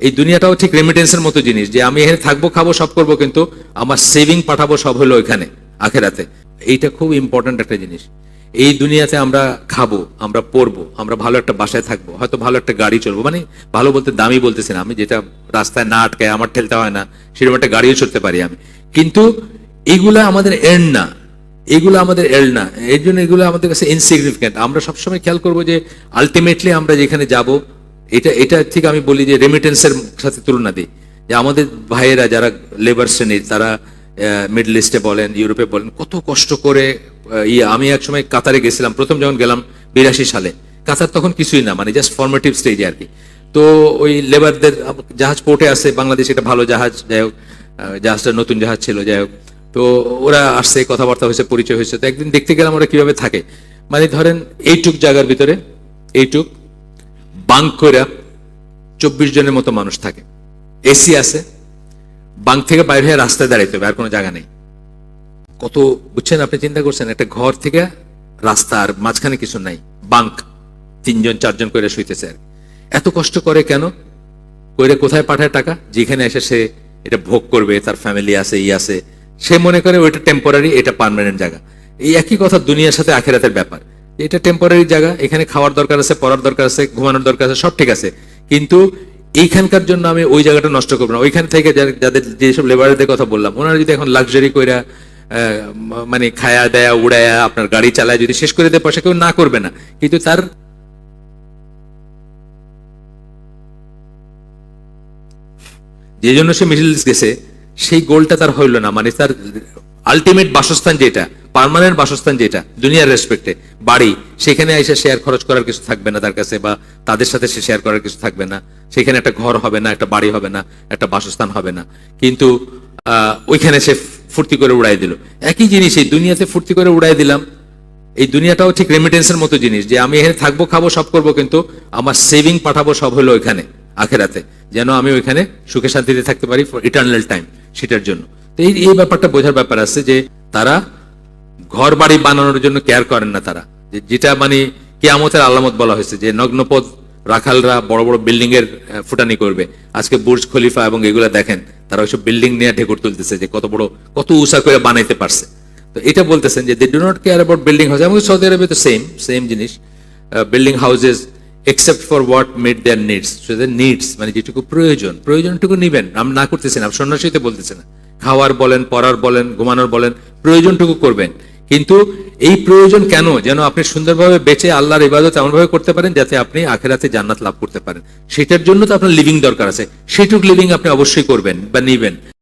এই দুনিয়াটাও ঠিক রেমিটেন্সের মতো জিনিস, যে আমি এখানে থাকব, খাব, সব করব, কিন্তু আমার সেভিং পাঠাবো সব হলো এখানে, আখেরাতে। এইটা খুব ইম্পর্ট্যান্ট একটা জিনিস। এই দুনিয়াতে আমরা খাব, আমরা পরবো আমরা ভালো একটা বাসায় থাকব, হয়তো ভালো একটা গাড়ি চলবো মানে ভালো বলতে দামি বলতেছি না, আমি যেটা রাস্তায় না আটকায়, আমার ঠেলতে হয় না, সেরকম একটা গাড়িও চলতে পারি আমি। কিন্তু এগুলা আমাদের এর্ন না, এগুলো আমাদের এল না, এর জন্য এগুলো আমাদের কাছে ইনসিগনিফিকেন্ট আমরা সবসময় খেয়াল করব যে আলটিমেটলি আমরা যেখানে যাব এটা এটা ঠিক আমি বলি যে রেমিটেন্সের সাথে তুলনা দিই। যে আমাদের ভাইয়েরা যারা লেবার শ্রেণির, তারা মিডল ইস্টে বলেন ইউরোপে বলেন, কত কষ্ট করে ইয়ে আমি এক সময় কাতারে গেছিলাম, প্রথম যখন গেলাম বিরাশি সালে। কাতার তখন কিছুই না মানে জাস্ট ফর্মেটিভ স্টেজে আর কি। তো ওই লেবারদের জাহাজ পোর্টে আছে, বাংলাদেশ এটা ভালো জাহাজ, যাই হোক জাহাজটা নতুন জাহাজ ছিল, যাই হোক। তো ওরা আসছে, কথাবার্তা হয়েছে, পরিচয় হয়েছে, তো একদিন দেখতে গেলাম ওরা কীভাবে থাকে। মানে ধরেন, এইটুক জায়গার ভিতরে, এইটুক বাঙ্ক করে চব্বিশ জনের মতো মানুষ থাকে। এসি আছে, বাঙ্ক থেকে বাইরে হয়ে রাস্তায় দাঁড়াইতে হবে, আর কোনো জায়গা নেই। কত, বুঝছেন আপনি চিন্তা করছেন, একটা ঘর থেকে রাস্তা আর মাঝখানে কিছু নাই, বাঙ্ক, তিনজন, চারজন করে শুইতেছে আর। এত কষ্ট করে কেন? কইরে কোথায় পাঠায় টাকা? যেখানে এসে সে এটা ভোগ করবে, তার ফ্যামিলি আছে, ই আছে। সে মনে করে ওইটা টেম্পোরারি এটা পার্মানেন্ট জায়গা। এই একই কথা দুনিয়ার সাথে আখেরাতের ব্যাপার। এটা টেম্পোরারি জায়গা, এখানে খাওয়ার দরকার আছে, পড়ার দরকার আছে, ঘুমানোর দরকার আছে, সব ঠিক আছে। কিন্তু এইখানকার জন্য আমি ওই জায়গাটা নষ্ট করব না। ওইখান থেকে যাদের যেসব লেবারদের কথা বললাম, ওনারা যদি এখন লাক্সারি কইরা মানে খায়া দেয়া, উড়ায়া, আপনার গাড়ি চালায় যদি শেষ করে দেয়, পয়সা কেউ না করবে না। কিন্তু তার যে জন্য সে মিডল গেছে, সেই গোলটা তার হইল না। মানে তার আলটিমেট বাসস্থান যেটা পার্মানেন্ট বাসস্থান যেটা, দুনিয়ার রেসপেক্টে বাড়ি, সেখানে এসে শেয়ার খরচ করার কিছু থাকবে না তার কাছে বা তাদের সাথে সে শেয়ার করার কিছু থাকবে না। সেখানে একটা ঘর হবে না, একটা বাড়ি হবে না, একটা বাসস্থান হবে না। কিন্তু ওইখানে সে ফুর্তি করে উড়াই দিল। একই জিনিস এই দুনিয়াতে ফুর্তি করে উড়াই দিলাম। এই দুনিয়াটাও ঠিক রেমিটেন্সের মতো জিনিস যে আমি এখানে থাকব, খাব, সব করব, কিন্তু আমার সেভিং পাঠাবো সব হলো ওইখানে, আখেরাতে। যেন আমি ওইখানে সুখে শান্তিতে থাকতে পারি ফর ইটার্নাল টাইম সেটার জন্য। তো এই ব্যাপারটা বোঝার ব্যাপার আছে যে তারা ঘর বাড়ি বানানোর জন্য কেয়ার করেন না তারা। যেটা মানে কেয়ামতের আলামত বলা হয়েছে, যে নগ্নপদ রাখালরা বড় বড় বিল্ডিং এর ফুটানি করবে। আজকে বুর্জ খলিফা এবং এগুলা দেখেন, তারা ওইসব বিল্ডিং নিয়ে ঢেকুর তুলতেছে, যে কত বড়, কত উষা করে বানাইতে পারছে। তো এটা বলতেছেন যে they do not care about building house এবং সৌদি আরবে তো সেম সেম জিনিস। Building houses except for what made their needs needs মানে যেটুকু প্রয়োজন, প্রয়োজনটুকু নিবেন। আমি না করতেছি না সন্ন্যাসীতে বলতেছে না। খাওয়ার বলেন, পড়ার বলেন, ঘুমানোর বলেন প্রয়োজনটুকু করবেন। কিন্তু এই প্রয়োজন কেন? যেন আপনি সুন্দরভাবে বেঁচে আল্লাহর ইবাদত এমনভাবে করতে পারেন যাতে আপনি আখেরাতে জান্নাত লাভ করতে পারেন। সেটার জন্য তো আপনার লিভিং দরকার আছে। সেটুক লিভিং আপনি অবশ্যই করবেন বা নিবেন।